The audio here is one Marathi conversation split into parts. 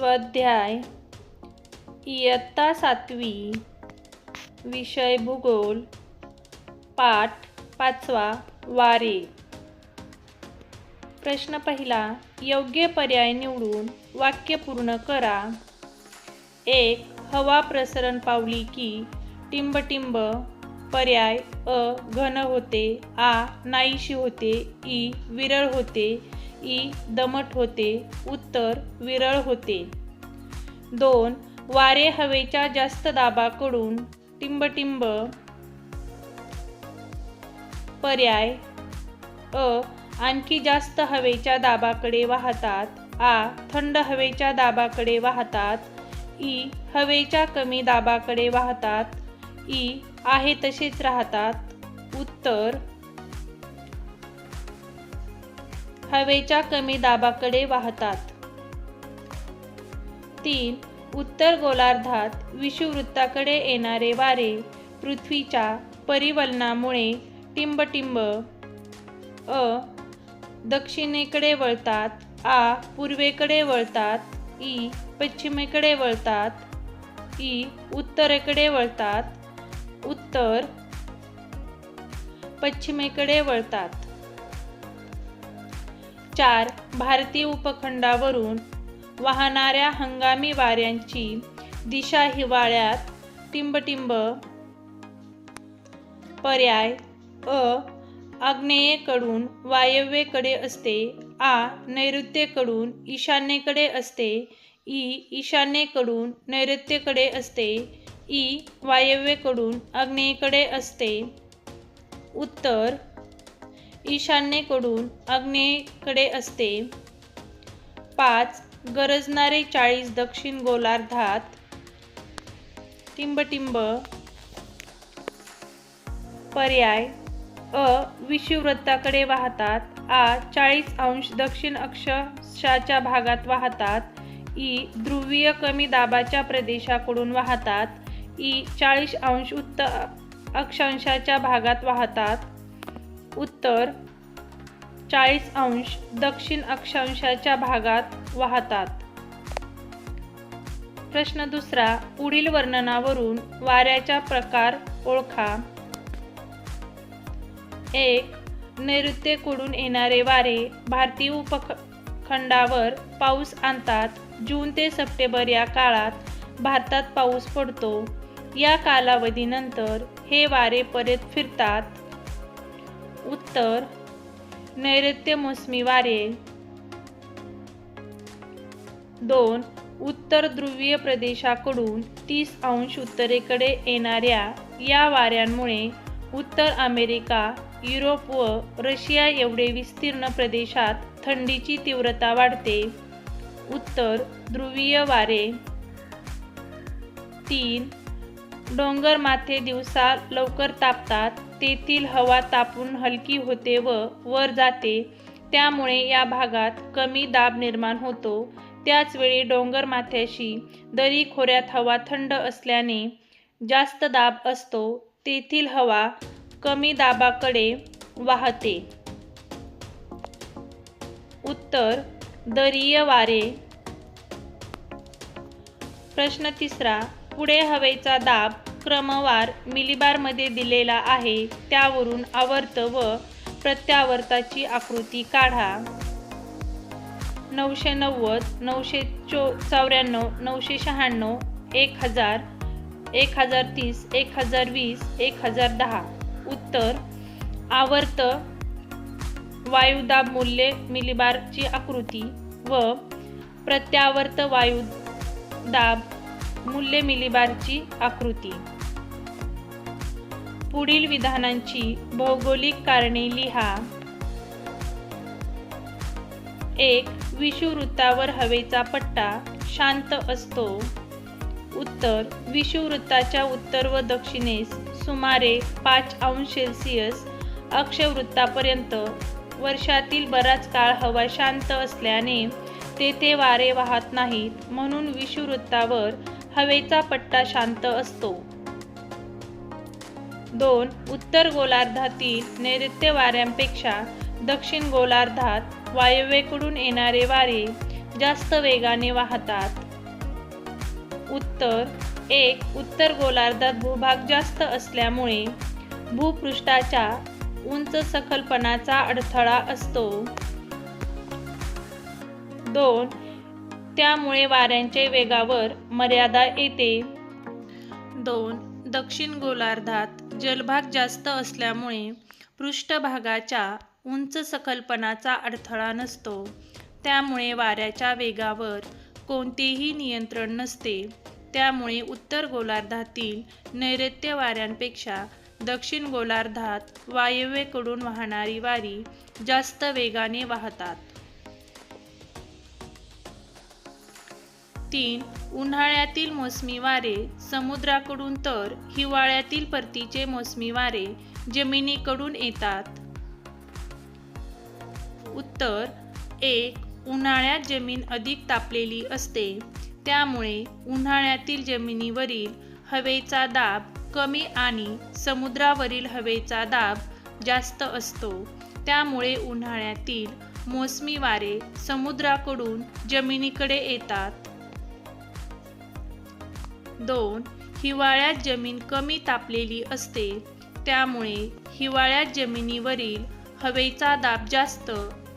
स्वाध्याय इयत्ता सातवी विषय भूगोल पाठ पाचवा वारे. प्रश्न पहिला योग्य पर्याय निवडून वाक्य पूर्ण करा. एक हवा प्रसरण पावली की टिंबटिंब पर्याय अ घन होते आ नाहीशी होते ई विरळ होते ई दमट होते उत्तर विरळ होते. दोन वारे हवेच्या जास्त दाबाकडून टिंबटिंब. पर्याय अ आणखी जास्त हवेच्या दाबाकडे वाहतात. आ थंड हवेच्या दाबाकडे वाहतात. ई हवेच्या कमी दाबाकडे वाहतात. ई आहे तसेच राहतात. उत्तर हवेच्या कमी दाबाकडे वाहतात. तीन उत्तर गोलार्धात विषुवृत्ताकडे येणारे वारे पृथ्वीच्या परिवलनामुळे टिंबटिंब अ दक्षिणेकडे वळतात आ पूर्वेकडे वळतात ई पश्चिमेकडे वळतात ई उत्तरेकडे वळतात उत्तर पश्चिमेकडे वळतात. चार भारतीय उपखंडावरून वाहणाऱ्या हंगामी वाऱ्यांची दिशा हिवाळ्यात टिंबटिंब पर्याय अ आग्नेयेकडून वायव्येकडे असते आ नैऋत्येकडून ईशान्येकडे असते ई ईशान्येकडून नैऋत्येकडे असते ई वायव्येकडून आग्नेयेकडे असते. उत्तर ईशान्येकडून आग्नेयेकडे असते. पाच गरजणारे चाळीस दक्षिण गोलार्धात टिंबटिंब पर्याय अ विषुववृत्ताकडे वाहतात. आ चाळीस अंश दक्षिण अक्षाच्या भागात वाहतात. ई ध्रुवीय कमी दाबाच्या प्रदेशाकडून वाहतात. ई चाळीस अंश उत्तर अक्षांशाच्या भागात वाहतात. उत्तर चाळीस अंश दक्षिण अक्षांशाच्या भागात वाहतात. प्रश्न दुसरा पुढील वर्णनावरून वाऱ्याचा प्रकार ओळखा. एक नैऋत्येकडून येणारे वारे भारतीय उपखंडावर पाऊस आणतात. जून ते सप्टेंबर या काळात भारतात पाऊस पडतो. या कालावधीनंतर हे वारे परत फिरतात. उत्तर नैऋत्य मोसमी वारे दोन उत्तर ध्रुवीय प्रदेशाकडून तीस अंश उत्तरेकडे येणाऱ्या या वाऱ्यांमुळे उत्तर अमेरिका युरोप व रशिया एवढे विस्तीर्ण प्रदेशात थंडीची तीव्रता वाढते. उत्तर ध्रुवीय वारे. तीन डोंगर माथे दिवसा लवकर तापतात. तेथील हवा तापून हलकी होते व वर जाते. त्यामुळे या भागात कमी दाब निर्माण होतो. त्याचवेळी डोंगर माथ्याशी दरी खोऱ्यात हवा थंड असल्याने जास्त दाब असतो. तेथील हवा कमी दाबाकडे वाहते. उत्तर दरीय वारे. प्रश्न तिसरा पुढे हवेचा दाब क्रमवार मिलिबारमध्ये दिलेला आहे त्यावरून आवर्त व प्रत्यावर्ताची आकृती काढा. नऊशे नव्वद नऊशे चो चौऱ्याण्णव नऊशे शहाण्णव एक हजार एक हजार तीस एक हजार वीस एक हजार दहा. उत्तर आवर्त वायुदाब मूल्य मिलिबारची आकृती व प्रत्यावर्त वायुदाब मूल्य मिलिबारची आकृती. पुढील विधानांची भौगोलिक कारणे लिहा. एक विषुवृत्तावर हवेचा पट्टा शांत असतो. उत्तर विषुववृत्ताच्या उत्तर व दक्षिणेस सुमारे पाच अंश सेल्सिअस अक्षवृत्तापर्यंत वर्षातील बराच काळ हवा शांत असल्याने तेथे वारे वाहत नाहीत म्हणून विषुववृत्तावर हवेचा पट्टा शांत असतो. दोन उत्तर गोलार्धातील नैऋत्य वाऱ्यांपेक्षा दक्षिण गोलार्धात वायव्येकडून येणारे वारे जास्त वेगाने वाहतात. उत्तर एक उत्तर गोलार्धात भूभाग जास्त असल्यामुळे भूपृष्ठाच्या उंच सखलपणाचा अडथळा असतो. दोन त्यामुळे वाऱ्यांचे वेगावर मर्यादा येते. दोन दक्षिण गोलार्धात जलभाग जास्त असल्यामुळे पृष्ठभागाच्या उंच सकल्पनाचा अडथळा नसतो. त्यामुळे वाऱ्याच्या वेगावर कोणतेही नियंत्रण नसते. त्यामुळे उत्तर गोलार्धातील नैऋत्य वाऱ्यांपेक्षा दक्षिण गोलार्धात वायव्येकडून वाहणारी वारी जास्त वेगाने वाहतात. तीन उन्हाळ्यातील मोसमी वारे समुद्राकडून तर हिवाळ्यातील परतीचे मोसमी वारे जमिनीकडून येतात. उत्तर एक उन्हाळ्यात जमीन अधिक तापलेली असते. त्यामुळे उन्हाळ्यातील जमिनीवरील हवेचा दाब कमी आणि समुद्रावरील हवेचा दाब जास्त असतो. त्यामुळे उन्हाळ्यातील मोसमी वारे समुद्राकडून जमिनीकडे येतात. दोन हिवाळ्यात जमीन कमी तापलेली असते. त्यामुळे हिवाळ्यात जमिनीवरील हवेचा दाब जास्त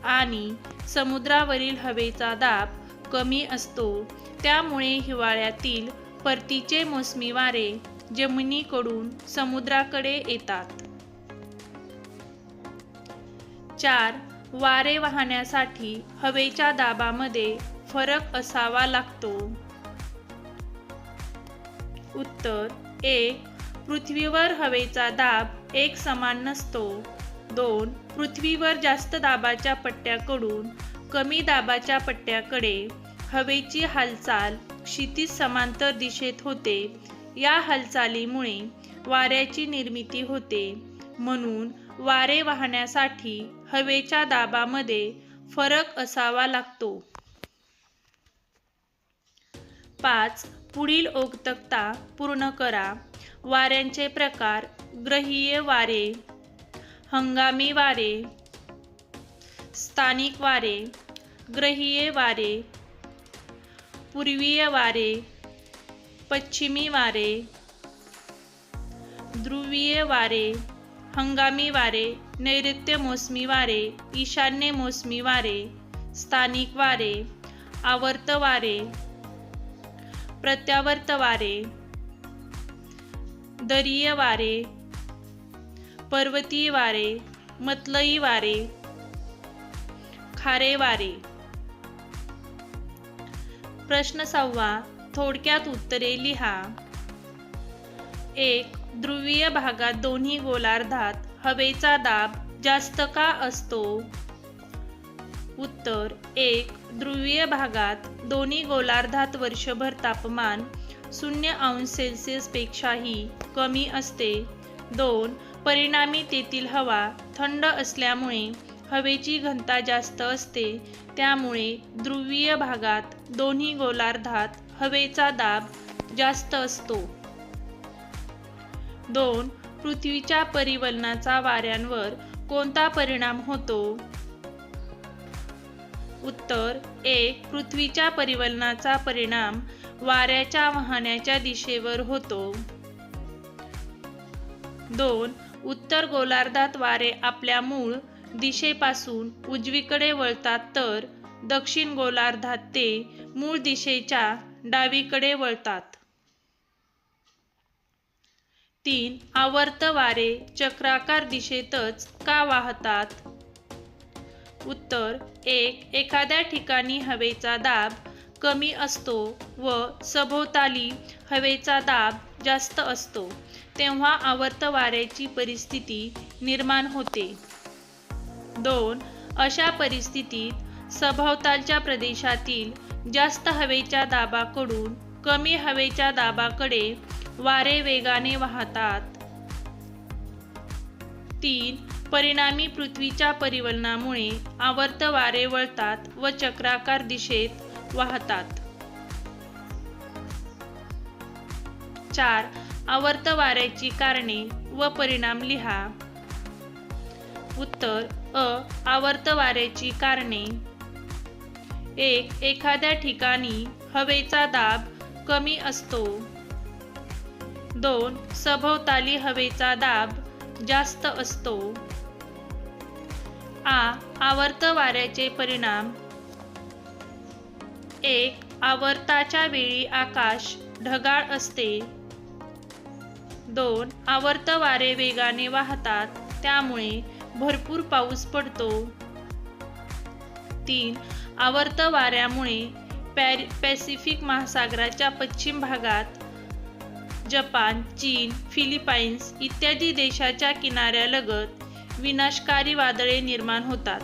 आणि समुद्रावरील हवेचा दाब कमी असतो. त्यामुळे हिवाळ्यातील परतीचे मोसमी वारे जमिनीकडून समुद्राकडे येतात. चार. वारे वाहण्यासाठी हवेच्या दाबामध्ये फरक असावा लागतो. उत्तर एक पृथ्वीवर हवेचा दाब एक समान नसतो. दोन पृथ्वीवर जास्त दाबाच्या पट्ट्याकडून कमी दाबाच्या पट्ट्याकडे हवेची हालचाल क्षितिज समांतर दिशेत होते. या हालचालीमुळे वाऱ्याची निर्मिती होते. म्हणून वारे वाहण्यासाठी हवेच्या दाबामध्ये फरक असावा लागतो. पाच पुढील ओकतक्ता पूर्ण करा. वाऱ्यांचे प्रकार ग्रहीय वारे हंगामी वारे स्थानिक वारे ग्रहीय वारे पूर्वीय वारे पश्चिमी वारे ध्रुवीय वारे हंगामी वारे नैऋत्य मोसमी वारे ईशान्य मोसमी वारे स्थानिक वारे आवर्त वारे प्रत्यावर्त वारे दरीय वारे पर्वतीय वारे मतलई वारे खारे वारे प्रश्न सहावा थोडक्यात उत्तरे लिहा. एक ध्रुवीय भागात दोन्ही गोलार्धात हवेचा दाब जास्त का असतो? उत्तर एक ध्रुवीय भागात दोन्ही गोलार्धात वर्षभर तापमान शून्य अंश सेल्सिअसपेक्षाही कमी असते. दोन परिणामी तेथील हवा थंड असल्यामुळे हवेची घनता जास्त असते. त्यामुळे ध्रुवीय भागात दोन्ही गोलार्धात हवेचा दाब जास्त असतो. दोन पृथ्वीच्या परिवलनाचा वाऱ्यांवर कोणता परिणाम होतो? उत्तर एक पृथ्वीच्या परिवलनाचा परिणाम वाऱ्याच्या वाहण्याच्या दिशेवर होतो. दोन उत्तर गोलार्धात वारे आपल्या मूळ दिशेपासून उजवीकडे वळतात तर दक्षिण गोलार्धात ते मूळ दिशेच्या डावीकडे वळतात. तीन आवर्त वारे चक्राकार दिशेतच का वाहतात? उत्तर एक एखाद्या ठिकाणी हवेचा दाब कमी असतो व सभोवताली हवेचा दाब जास्त असतो तेव्हा आवर्त वाऱ्याची परिस्थिती निर्माण होते. दोन अशा परिस्थितीत सभोवतालच्या प्रदेशातील जास्त हवेच्या दाबाकडून कमी हवेच्या दाबाकडे वारे वेगाने वाहतात. तीन परिणामी पृथ्वीच्या परिवलनामुळे आवर्त वारे वळतात व चक्राकार दिशेत वाहतात. चार आवर्त वाऱ्याची कारणे व परिणाम लिहा. उत्तर अ आवर्त वाऱ्याची कारणे. एक एखाद्या ठिकाणी हवेचा दाब कमी असतो. दोन सभोवताली हवेचा दाब जास्त असतो. आ आवर्त वाऱ्याचे परिणाम. एक आवर्ताच्या वेळी आकाश ढगाळ असते. दोन आवर्त वारे वेगाने वाहतात त्यामुळे भरपूर पाऊस पडतो. तीन आवर्त वाऱ्यामुळे पॅरि पॅसिफिक महासागराच्या पश्चिम भागात जपान चीन फिलिपाईन्स इत्यादी देशाच्या किनाऱ्यालगत विनाशकारी वादळे निर्माण होतात.